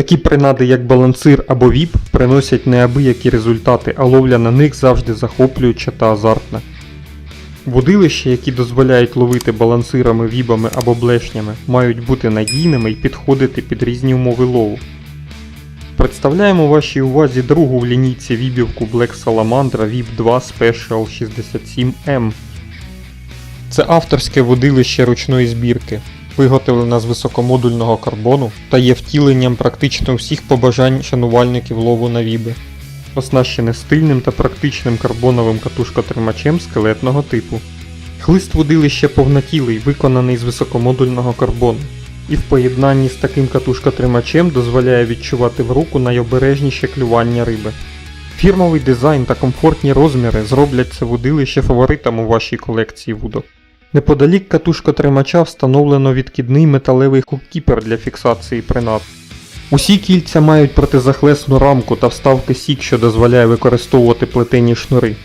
Такі принади, як балансир або віп, приносять неабиякі результати, а ловля на них завжди захоплююча та азартна. Водилища, які дозволяють ловити балансирами, вібами або блешнями, мають бути надійними і підходити під різні умови лову. Представляємо вашій увазі другу в лінійці вібівку Black Salamandra VIP 2 Special 67M. Це авторське водилище ручної збірки, виготовлена з високомодульного карбону та є втіленням практично всіх побажань шанувальників лову на віби. Оснащене стильним та практичним карбоновим катушкотримачем скелетного типу. Хлист водилища повнотілий, виконаний з високомодульного карбону, і в поєднанні з таким катушкотримачем дозволяє відчувати в руку найобережніше клювання риби. Фірмовий дизайн та комфортні розміри зроблять це водилище фаворитом у вашій колекції вудок. Неподалік катушкотримача встановлено відкидний металевий хуккіпер для фіксації принад. Усі кільця мають протизахлесну рамку та вставки сік, що дозволяє використовувати плетені шнури.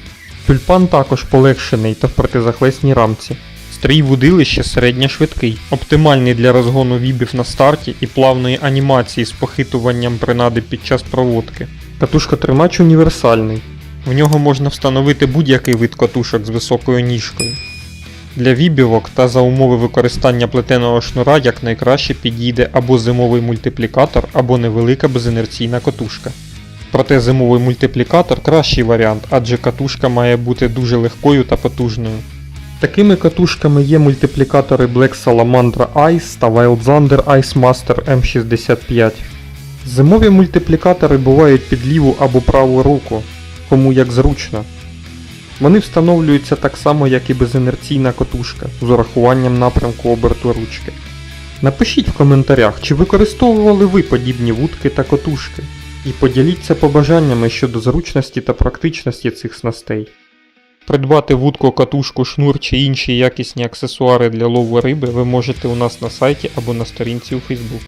Тюльпан також полегшений та в протизахлесній рамці. Стрій вудилища середньошвидкий, оптимальний для розгону вібів на старті і плавної анімації з похитуванням принади під час проводки. Катушкотримач універсальний. В нього можна встановити будь-який вид катушок з високою ніжкою. Для вібівок та за умови використання плетеного шнура якнайкраще підійде або зимовий мультиплікатор, або невелика безінерційна катушка. Проте зимовий мультиплікатор кращий варіант, адже катушка має бути дуже легкою та потужною. Такими катушками є мультиплікатори Black Salamandra Ice та Wild Thunder Ice Master M65. Зимові мультиплікатори бувають під ліву або праву руку, кому як зручно. Вони встановлюються так само, як і безінерційна катушка, з урахуванням напрямку оберту ручки. Напишіть в коментарях, чи використовували ви подібні вудки та котушки, і поділіться побажаннями щодо зручності та практичності цих снастей. Придбати вудку, катушку, шнур чи інші якісні аксесуари для лову риби ви можете у нас на сайті або на сторінці у Facebook.